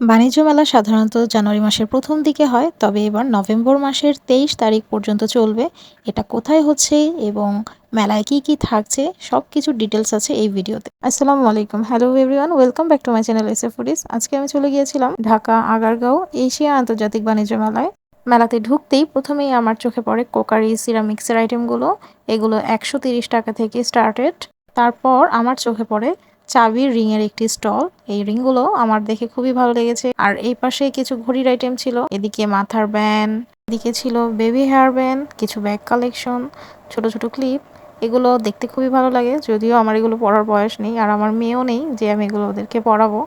বাণিজ্য মেলা সাধারণত জানুয়ারি মাসের প্রথম দিকে হয়, তবে এবার নভেম্বর মাসের তেইশ তারিখ পর্যন্ত চলবে। এটা কোথায় হচ্ছে এবং মেলায় কি কি থাকছে সব কিছু ডিটেলস আছে এই ভিডিওতে। আসসালামু আলাইকুম। Hello everyone welcome back to my channel এসে ফুডিস আজকে আমি চলে গিয়েছিলাম ঢাকা, আগারগাঁও, এশিয়া আন্তর্জাতিক বাণিজ্য মেলায়। মেলাতে ঢুকতেই প্রথমেই আমার চোখে পড়ে কোকারি, সিরামিক্সের আইটেমগুলো এগুলো একশো টাকা থেকে স্টার্টেড তারপর আমার চোখে পড়ে চাবির রিং এর একটি স্টল। এই রিংগুলো আমার দেখে খুবই ভালো লেগেছে। আর এই পাশে কিছু ঘড়ির আইটেম ছিল। এদিকে মাথার ব্যান্ড এদিকে ছিল বেবি হেয়ার ব্যান্ড কিছু ব্যাগ কালেকশন ছোট ছোট ক্লিপ এগুলো দেখতে খুবই ভালো লাগে। যদিও আমার এগুলো পড়ার বয়স নেই আর আমার মেয়েও নেই যে আমি এগুলো ওদেরকে পড়াবো।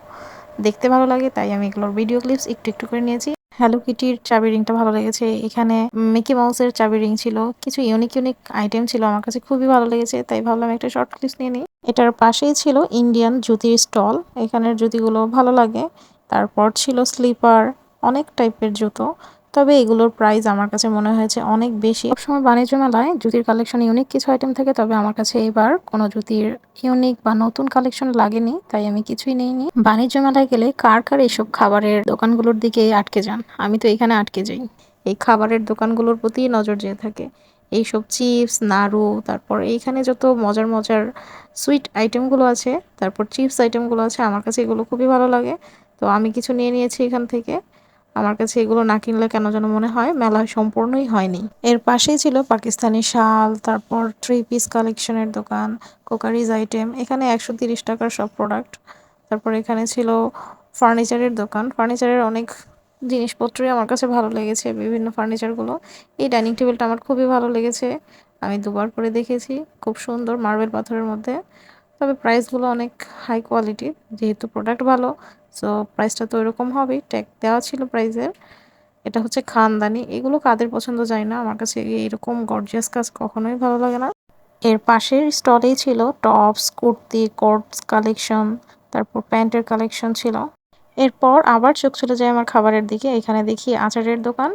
দেখতে ভালো লাগে, তাই আমি এগুলোর ভিডিও ক্লিপস একটু একটু করে নিয়েছি। হ্যালো কিটির চাবি রিংটা ভালো লেগেছে। এখানে মিকি মাউসের চাবি রিং ছিল। কিছু ইউনিক ইউনিক আইটেম ছিল আমার কাছে খুবই ভালো লেগেছে, তাই ভাবলাম একটা শর্ট ক্লিপস নিয়ে নিই। এটার পাশেই ছিল ইন্ডিয়ান জুতির স্টল এখানের জুতিগুলো ভালো লাগে। তারপর ছিল স্লিপার অনেক টাইপের জুতো। তবে এগুলোর প্রাইস আমার কাছে মনে হয়েছে অনেক বেশি। সবসময় বাণিজ্য মেলায় জুতির কালেকশন ইউনিক কিছু আইটেম থাকে, তবে আমার কাছে এবার কোনো জুতির ইউনিক বা নতুন কালেকশন লাগেনি, তাই আমি কিছুই নেইনি। বাণিজ্য মেলায় গেলে কার কার এইসব খাবারের দোকানগুলোর দিকে আটকে যান? আমি তো এখানে আটকে যাই। এই খাবারের দোকানগুলোর প্রতি নজর যেয়ে থাকে। এইসব চিপস নাড়ু, তারপর এইখানে যত মজার মজার সুইট আইটেমগুলো আছে, তারপর চিপস আইটেমগুলো আছে, আমার কাছে এগুলো খুবই ভালো লাগে। তো আমি কিছু নিয়ে নিয়েছি এখান থেকে। আমার কাছে এগুলো না কিনলে কেন যেন মনে হয় মেলা সম্পূর্ণই হয়নি। এর পাশেই ছিল পাকিস্তানি শাল, তারপর থ্রি পিস কালেকশনের দোকান কোকারিজ আইটেম এখানে একশো তিরিশ টাকার সব প্রোডাক্ট তারপর এখানে ছিল ফার্নিচারের দোকান। ফার্নিচারের অনেক জিনিসপত্রই আমার কাছে ভালো লেগেছে, বিভিন্ন ফার্নিচারগুলো এই ডাইনিং টেবিলটা আমার খুবই ভালো লেগেছে। আমি দুবার করে দেখেছি, খুব সুন্দর মার্বেল পাথরের মধ্যে। তবে প্রাইসগুলো অনেক হাই কোয়ালিটির যেহেতু প্রোডাক্ট ভালো সো প্রাইসটা তো এরকম হবেই। ট্যাগ দেওয়া ছিল প্রাইসের এটা হচ্ছে খানদানি। এগুলো কাদের পছন্দ যায় না। আমার কাছে এরকম গর্জিয়াস কাজ কখনোই ভালো লাগে না। এর পাশের স্টলেই ছিল টপস কুর্তি কোটস কালেকশন তারপর প্যান্টের কালেকশন ছিল। এরপর আবার চোখ চলে যায় আমার খাবারের দিকে। এখানে দেখি আচারের দোকান।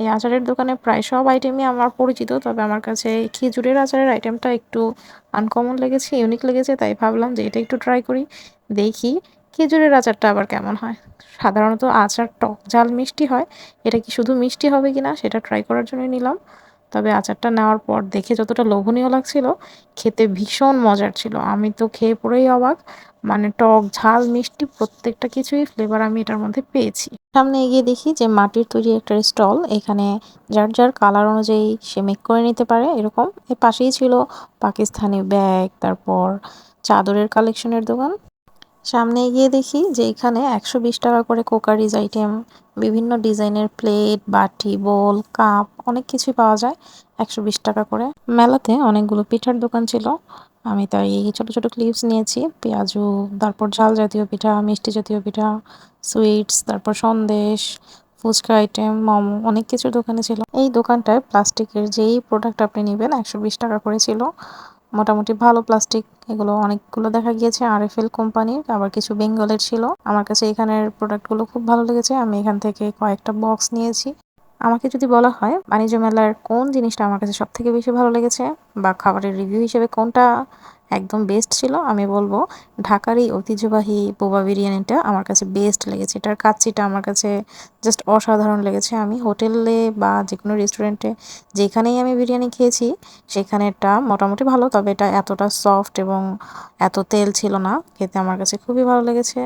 এই আচারের দোকানে প্রায় সব আইটেমই আমার পরিচিত, তবে আমার কাছে খেজুরের আচারের আইটেমটা একটু আনকমন লেগেছে ইউনিক লেগেছে, তাই ভাবলাম যে এটা একটু ট্রাই করি। দেখি খেজুরের আচারটা আবার কেমন হয়? সাধারণত আচার টক ঝাল মিষ্টি হয়। এটা কি শুধু মিষ্টি হবে কি না সেটা ট্রাই করার জন্যই নিলাম। তবে আচারটা নেওয়ার পর দেখে যতটা লোভনীয় লাগছিল, খেতে ভীষণ মজার ছিল। আমি তো খেয়ে পড়েই অবাক। মানে টক ঝাল মিষ্টি প্রত্যেকটা কিছুই ফ্লেভার আমি এটার মধ্যে পেয়েছি। সামনে এগিয়ে দেখি যে মাটির তৈরি একটা স্টল এখানে যার যার কালার অনুযায়ী সে মেক করে নিতে পারে এরকম। এর পাশেই ছিল পাকিস্তানি ব্যাগ তারপর চাদরের কালেকশনের দোকান। সামনে এগিয়ে দেখি যে এখানে একশো বিশ টাকা করে কোকারিজ আইটেম, বিভিন্ন ডিজাইনের প্লেট, বাটি, বোল, কাপ, অনেক কিছুই পাওয়া যায় একশো বিশ টাকা করে। মেলাতে অনেকগুলো পিঠার দোকান ছিল। আমি তাই ছোট ছোট ক্লিপস নিয়েছি। পেঁয়াজু, তারপর ঝাল জাতীয় পিঠা, মিষ্টি জাতীয় পিঠা সুইটস তারপর সন্দেশ, ফুচকা আইটেম, মোমো, অনেক কিছু দোকানে ছিল। এই দোকানটায় প্লাস্টিকের যেই প্রোডাক্ট আপনি নেবেন একশো বিশ টাকা করে ছিল। মোটামুটি ভালো প্লাস্টিক এগুলো অনেকগুলো দেখা গিয়েছে আর এফ এল কোম্পানির আবার কিছু বেঙ্গলের ছিল। আমার কাছে এখানের প্রোডাক্টগুলো খুব ভালো লেগেছে, আমি এখান থেকে কয়েকটা বক্স নিয়েছি। আমাকে যদি বলা হয়, বাণিজ্য মেলার কোন জিনিসটা আমার কাছে সব থেকে বেশি ভালো লেগেছে, বা খাবারের রিভিউ হিসেবে কোনটা একদম বেস্ট ছিল। আমি বলব ঢাকার এই ঐতিহ্যবাহী বোবা বিরিয়ানিটা আমার কাছে বেস্ট লেগেছে। এটার কাচ্চিটা আমার কাছে জাস্ট অসাধারণ লেগেছে। আমি হোটেলে বা যে কোনো রেস্টুরেন্টে যেখানেই আমি বিরিয়ানি খেয়েছি সেখানেটা মোটামুটি ভালো, তবে এটা এতটা সফট এবং এত তেল ছিল না, খেতে আমার কাছে খুবই ভালো লেগেছে।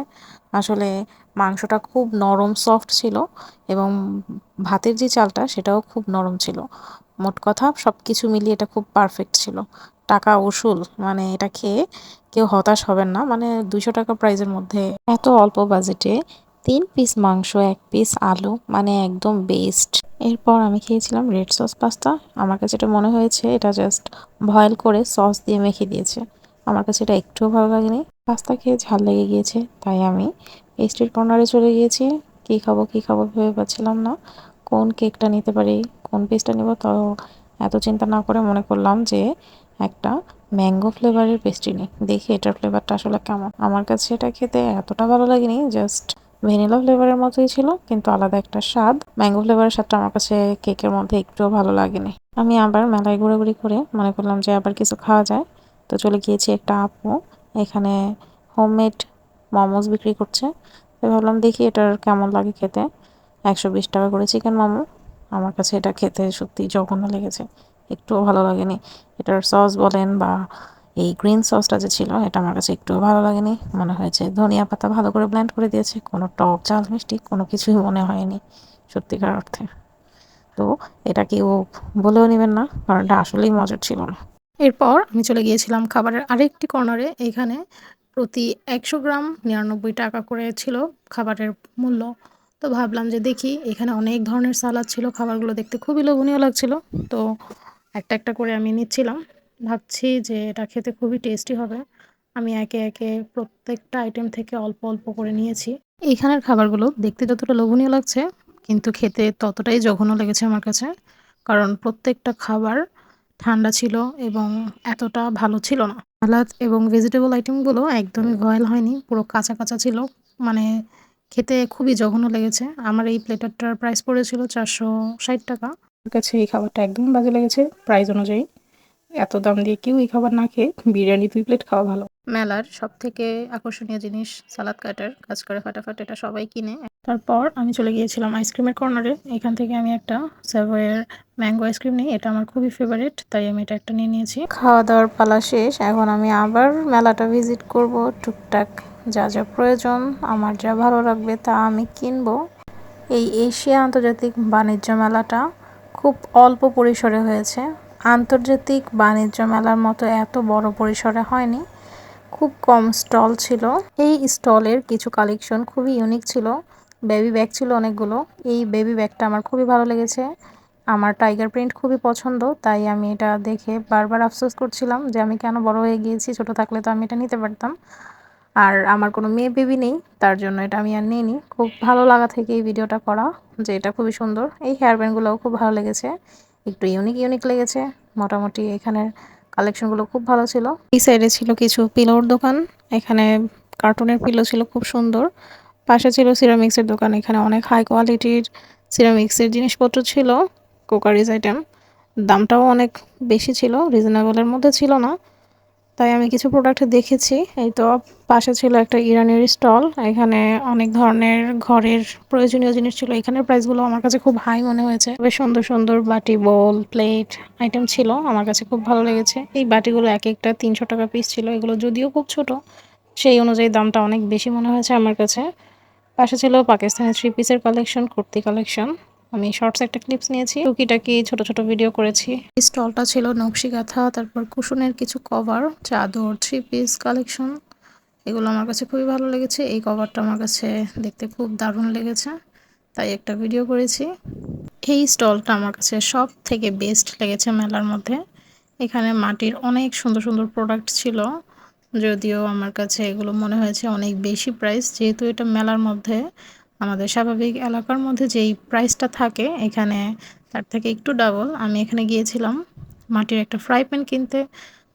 আসলে মাংসটা খুব নরম সফট ছিল এবং ভাতের যে চালটা সেটাও খুব নরম ছিল। মোট কথা সব কিছু মিলিয়ে এটা খুব পারফেক্ট ছিল। টাকা উসুল মানে এটা খেয়ে কেউ হতাশ হবেন না। মানে দুশো টাকা প্রাইজের মধ্যে। এত অল্প বাজেটে তিন পিস মাংস, এক পিস আলু মানে একদম বেস্ট এরপর আমি খেয়েছিলাম রেড সস পাস্তা আমার কাছে এটা মনে হয়েছে, এটা জাস্ট বয়েল করে সস দিয়ে মেখে দিয়েছে। আমার কাছে এটা একটুও ভালো লাগেনি। পাস্তা খেয়ে ঝাল লেগে গিয়েছে, তাই আমি পেস্ট্রির কর্নারে চলে গিয়েছি। কী খাব কী খাব ভেবে পাচ্ছিলাম না। কোন কেকটা নিতে পারি, কোন পিসটা নেব, তো এত চিন্তা না করে মনে করলাম যে একটা ম্যাঙ্গো ফ্লেভারের পেস্ট্রি নিই। দেখি এটার ফ্লেভারটা আসলে কেমন। আমার কাছে এটা খেতে এতটা ভালো লাগেনি জাস্ট ভ্যানিলা ফ্লেভারের মতোই ছিল, কিন্তু আলাদা একটা স্বাদ। ম্যাঙ্গো ফ্লেভারের স্বাদটা আমার কাছে কেকের মধ্যে একটুও ভালো লাগেনি। আমি আবার মেলায় ঘোরাঘুরি করে মনে করলাম যে আবার কিছু খাওয়া যায়। তো চলে গিয়েছি একটা আপু, এখানে হোমমেড মোমোজ বিক্রি করছে। তো ভাবলাম দেখি এটার কেমন লাগে খেতে। একশো বিশ টাকা করে চিকেন মোমো। আমার কাছে এটা খেতে সত্যি জঘন্য লেগেছে। একটুও ভালো লাগেনি। এটার সস বলেন বা এই গ্রিন সসটা যে ছিল, এটা আমার কাছে একটুও ভালো লাগেনি। মনে হয়েছে ধনিয়া পাতা ভালো করে ব্ল্যান্ড করে দিয়েছে। কোনো টক চাল মিষ্টি কোনো কিছুই মনে হয়নি সত্যিকার অর্থে। তো এটা কেউ বলেও নেবেন না, কারণ এটা আসলেই মজার ছিল না। এরপর আমি চলে গিয়েছিলাম খাবারের আরেকটি কর্নারে এখানে প্রতি একশো গ্রাম নিরানব্বই টাকা করে ছিল খাবারের মূল্য। তো ভাবলাম যে দেখি এখানে অনেক ধরনের সালাদ ছিল, খাবারগুলো দেখতে খুবই লোভনীয় লাগছিল। তো একটা একটা করে আমি নিচ্ছিলাম। ভাবছি যে এটা খেতে খুবই টেস্টি হবে। আমি একে একে প্রত্যেকটা আইটেম থেকে অল্প অল্প করে নিয়েছি। এইখানের খাবারগুলো দেখতে যতটা লোভনীয় লাগছে, কিন্তু খেতে ততটাই জঘন্য লেগেছে আমার কাছে। কারণ প্রত্যেকটা খাবার ঠান্ডা ছিল এবং এতটা ভালো ছিল না। সালাদ এবং ভেজিটেবল আইটেমগুলো একদমই বয়েল হয়নি, পুরো কাঁচা কাঁচা ছিল। মানে খেতে খুবই জঘন্য লেগেছে। আমার এই প্লেটারটার প্রাইস পড়েছিল চারশো ষাট টাকা। আমার কাছে এই খাবারটা একদমই বাজে লেগেছে প্রাইস অনুযায়ী। এত দাম দিয়ে কেউ এই খাবার না খেয়ে বিরিয়ানি দুই প্লেট খাওয়া ভালো। মেলার সব থেকে আকর্ষণীয় জিনিস সালাদ কাটার কাজ করে ফাটাফাট এটা সবাই কিনে। তারপর আমি চলে গিয়েছিলাম আইসক্রিমের কর্নারে এখান থেকে আমি একটা স্যাভয়ের ম্যাঙ্গো আইসক্রিম নিই। এটা আমার খুবই ফেভারিট তাই আমি এটা একটা নিয়ে নিয়েছি। খাওয়া দাওয়ার পালা শেষ। এখন আমি আবার মেলাটা ভিজিট করব টুকটাক। যা যা প্রয়োজন, আমার যা ভালো লাগবে তা আমি কিনবো। এই এশিয়া আন্তর্জাতিক বাণিজ্য মেলাটা খুব অল্প পরিসরে হয়েছে। আন্তর্জাতিক বাণিজ্য মেলার মতো এত বড় পরিসরে হয়নি। খুব কম স্টল ছিল। এই স্টলের কিছু কালেকশন খুবই ইউনিক ছিল। বেবি ব্যাগ ছিল অনেকগুলো। এই বেবি ব্যাগটা আমার খুবই ভালো লেগেছে। আমার টাইগার প্রিন্ট খুবই পছন্দ, তাই আমি এটা দেখে বারবার আফসোস করছিলাম যে আমি কেন বড় হয়ে গিয়েছি, ছোট থাকলে তো আমি এটা নিতে পারতাম। আর আমার কোনো মেয়ে বেবি নেই, তার জন্য এটা আমি আর নিইনি। খুব ভালো লাগা থেকে এই ভিডিওটা করা, যে এটা খুবই সুন্দর। এই হেয়ার ব্যান্ডগুলোও খুব ভালো লেগেছে, একটু ইউনিক ইউনিক লেগেছে। মোটামুটি এখানের কালেকশনগুলো খুব ভালো ছিল। এই সাইডে ছিল কিছু পিলোর দোকান, এখানে কার্টুনের পিলো ছিল খুব সুন্দর। পাশে ছিল সিরামিক্সের দোকান, এখানে অনেক হাই কোয়ালিটির সিরামিক্সের জিনিসপত্র ছিল কোকারিজ আইটেম দামটাও অনেক বেশি ছিল রিজনেবলের মধ্যে ছিল না। তাই আমি কিছু প্রোডাক্ট দেখেছি। এই তো পাশে ছিল একটা ইরানের স্টল এখানে অনেক ধরনের ঘরের প্রয়োজনীয় জিনিস ছিল। এখানে প্রাইসগুলো আমার কাছে খুব হাই মনে হয়েছে। বেশ সুন্দর সুন্দর বাটি বোল প্লেট আইটেম ছিল, আমার কাছে খুব ভালো লেগেছে। এই বাটিগুলো এক একটা তিনশো টাকা পিস ছিল, এগুলো যদিও খুব ছোট, সেই অনুযায়ী দামটা অনেক বেশি মনে হয়েছে আমার কাছে। পাশে ছিল পাকিস্তানি থ্রি পিসের কালেকশন কুর্তি কালেকশন আমি শর্টস একটা ক্লিপস নিয়েছি। টুকিটাকি ছোট ছোট ভিডিও করেছি। স্টলটা ছিল নকশি কাঁথা তারপর কুশনের কিছু কভার চাদর থ্রি পিস কালেকশন এগুলো আমার কাছে খুবই ভালো লেগেছে। এই কভারটা আমার কাছে দেখতে খুব দারুণ লেগেছে। তাই একটা ভিডিও করেছি। এই স্টলটা আমার কাছে সব থেকে বেস্ট লেগেছে মেলার মধ্যে। এখানে মাটির অনেক সুন্দর সুন্দর প্রোডাক্ট ছিল। যদিও আমার কাছে এগুলো মনে হয়েছে অনেক বেশি প্রাইস যেহেতু এটা মেলার মধ্যে আমাদের স্বাভাবিক এলাকার মধ্যে যেই প্রাইসটা থাকে, এখানে তার থেকে একটু ডাবল আমি এখানে গিয়েছিলাম, মাটির একটা ফ্রাই প্যান কিনতে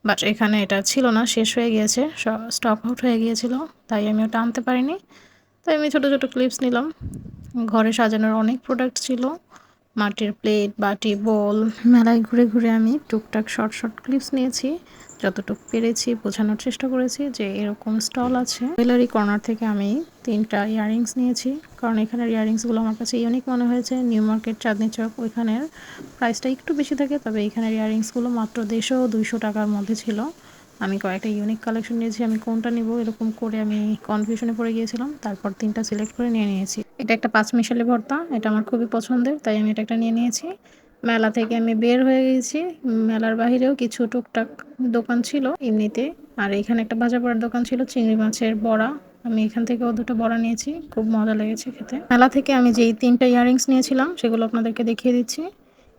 বাট এখানে এটা ছিল না, শেষ হয়ে গিয়েছে স্টক আউট হয়ে গিয়েছিল, তাই আমি ওটা আনতে পারিনি। তাই আমি ছোটো ছোটো ক্লিপস নিলাম। ঘরে সাজানোর অনেক প্রোডাক্ট ছিল, মাটির প্লেট বাটি বোল মেলায় ঘুরে ঘুরে আমি টুকটাক শর্ট শর্ট ক্লিপস নিয়েছি। যতটুকু পেরেছি, বোঝানোর চেষ্টা করেছি যে এরকম স্টল আছে। জুয়েলারি কর্নার থেকে আমি তিনটা ইয়াররিংস নিয়েছি, কারণ এখানের ইয়াররিংসগুলো আমার কাছে ইউনিক মনে হয়েছে। নিউ মার্কেট চাঁদনি চক ওইখানের প্রাইসটা একটু বেশি থাকে, তবে এখানের ইয়াররিংসগুলো মাত্র দেড়শো, দুইশো টাকার মধ্যে ছিল। আমি কয়েকটা ইউনিক কালেকশন নিয়েছি, আমি কোনটা নিব এরকম করে আমি কনফিউশনে পড়ে গিয়েছিলাম, তারপর তিনটা সিলেক্ট করে নিয়ে নিয়েছি। এটা একটা পাঁচ মিশালি ভর্তা, এটা আমার খুবই পছন্দের, তাই আমি এটা একটা নিয়ে নিয়েছি। মেলা থেকে আমি বের হয়ে গেছি। মেলার বাহিরেও কিছু টুকটাক দোকান ছিল এমনিতে। আর এখানে একটা ভাজা পড়ার দোকান ছিল, চিংড়ি মাছের বড়া। আমি এখান থেকেও দুটো বড়া নিয়েছি, খুব মজা লেগেছে খেতে। মেলা থেকে আমি যেই তিনটা ইয়াররিংস নিয়েছিলাম, সেগুলো আপনাদেরকে দেখিয়ে দিচ্ছি।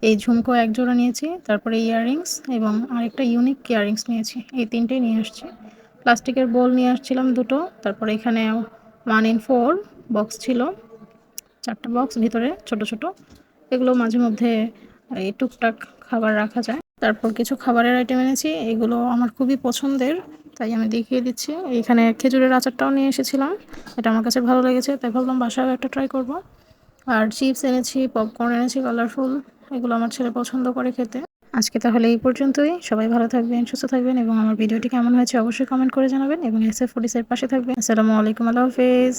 এই ঝুমকো এক জোড়া নিয়েছি, তারপরে ইয়াররিংস এবং আরেকটা ইউনিক ইয়াররিংস নিয়েছি। এই তিনটেই নিয়ে আসছি। প্লাস্টিকের বোল নিয়ে আসছিলাম দুটো, তারপরে এখানে ওয়ান ইন ফোর বক্স ছিল। চারটা বক্স ভিতরে ছোট ছোট। এগুলো মাঝে মধ্যে এই টুকটাক খাবার রাখা যায়। তারপর কিছু খাবারের আইটেম এনেছি, এগুলো আমার খুবই পছন্দের, তাই আমি দেখিয়ে দিচ্ছি। এইখানে খেজুরের আচারটাও নিয়ে এসেছিলাম, এটা আমার কাছে ভালো লেগেছে, তাই ভাবলাম বাসায় একটা ট্রাই করব। আর চিপস এনেছি পপকর্ন এনেছি কালারফুল এগুলো আমার ছেলে পছন্দ করে খেতে। আজকে তাহলে এই পর্যন্তই, সবাই ভালো থাকবেন, সুস্থ থাকবেন, এবং আমার ভিডিওটি কেমন হয়েছে অবশ্যই কমেন্ট করে জানাবেন, এবং এস এফ পাশে থাকবেন। আসসালামু আলাইকুম, আল্লাহ হাফেজ।